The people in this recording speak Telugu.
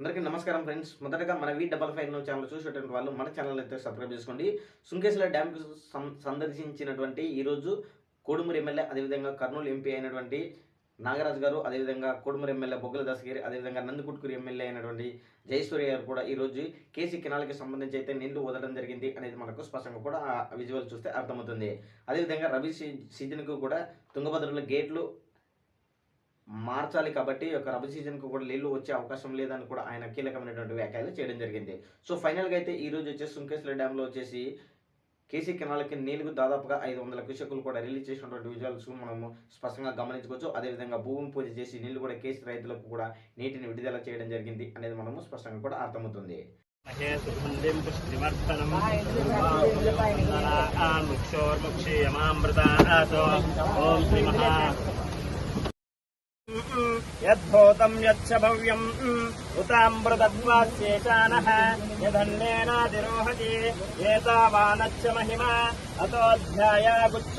అందరికీ నమస్కారం ఫ్రెండ్స్. మొదటగా మన వి డబల్ ఫైవ్ ఛానల్ చూసేటువంటి వాళ్ళు మన ఛానల్ అయితే సబ్స్క్రైబ్ చేసుకోండి. సుంకేశ్వర డ్యామ్ సందర్శించినటువంటి ఈరోజు కోడుమూరు ఎమ్మెల్యే అదేవిధంగా కర్నూలు ఎంపీ అయినటువంటి నాగరాజు గారు అదేవిధంగా కోడుమూరు ఎమ్మెల్యే బొగ్గల దాసగిరి అదేవిధంగా నందికుట్కూరు ఎమ్మెల్యే అయినటువంటి జయసూర్య గారు కూడా ఈరోజు కేసీ కెనాల్కి సంబంధించి అయితే నీళ్ళు వదలడం జరిగింది అనేది మనకు స్పష్టంగా కూడా ఆ విజువల్ చూస్తే అర్థమవుతుంది. అదేవిధంగా రబీ సీజన్కు కూడా తుంగభద్రలో గేట్లు మార్చాలి కాబట్టి ఈ యొక్క రబీ సీజన్కు కూడా నీళ్ళు వచ్చే అవకాశం లేదని కూడా ఆయన కీలకమైనటువంటి వ్యాఖ్యలు చేయడం జరిగింది. సో ఫైనల్గా అయితే ఈ రోజు వచ్చేసి సుంకేశ్వర డ్యాంలో వచ్చేసి కేసీ కెనాల్కి నీళ్ళకు దాదాపుగా ఐదు వందల క్యూసెక్కులు కూడా రిలీజ్ చేసినటువంటి విజువల్స్ మనము స్పష్టంగా గమనించుకోవచ్చు. అదేవిధంగా భూమి పూజ చేసి నీళ్ళు కూడా కేసీ రైతులకు కూడా నీటిని విడుదల చేయడం జరిగింది అనేది మనము స్పష్టంగా కూడా అర్థమవుతుంది. ఓం శ్రీ మహా యద్భూతం యచ్చ భవ్యం. ఉతామృతత్వాస్యేచానః యదన్నేనాదిరోహతి ఏతావానచ్చ మహిమ. అతోऽధ్యాయాగుచ్చ